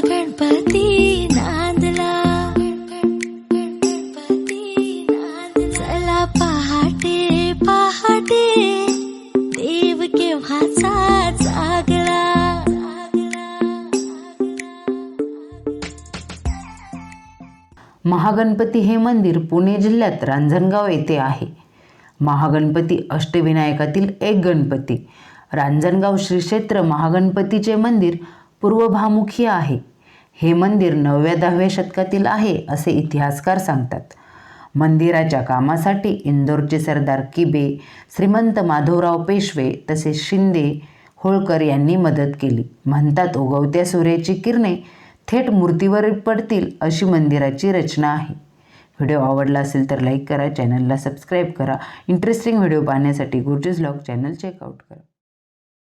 गणपती चला पहाटे पहाटे. देव महागणपती हे मंदिर पुणे जिल्ह्यात रांजणगाव येथे आहे. महागणपती अष्टविनायकातील एक गणपती. रांजणगाव श्री क्षेत्र महागणपतीचे मंदिर पूर्वभामुखी आहे. हे मंदिर नवव्या दहाव्या शतकातील आहे असे इतिहासकार सांगतात. मंदिराच्या कामासाठी इंदोरचे सरदार किबे श्रीमंत माधवराव पेशवे तसेच शिंदे होळकर यांनी मदत केली. म्हणतात उगवत्या सूर्याची किरणे थेट मूर्तीवर पडतील अशी मंदिराची रचना आहे. व्हिडिओ आवडला असेल तर लाईक करा चॅनलला सबस्क्राईब करा. इंटरेस्टिंग व्हिडिओ पाहण्यासाठी गुरुजीज लॉग चॅनल चेकआउट करा.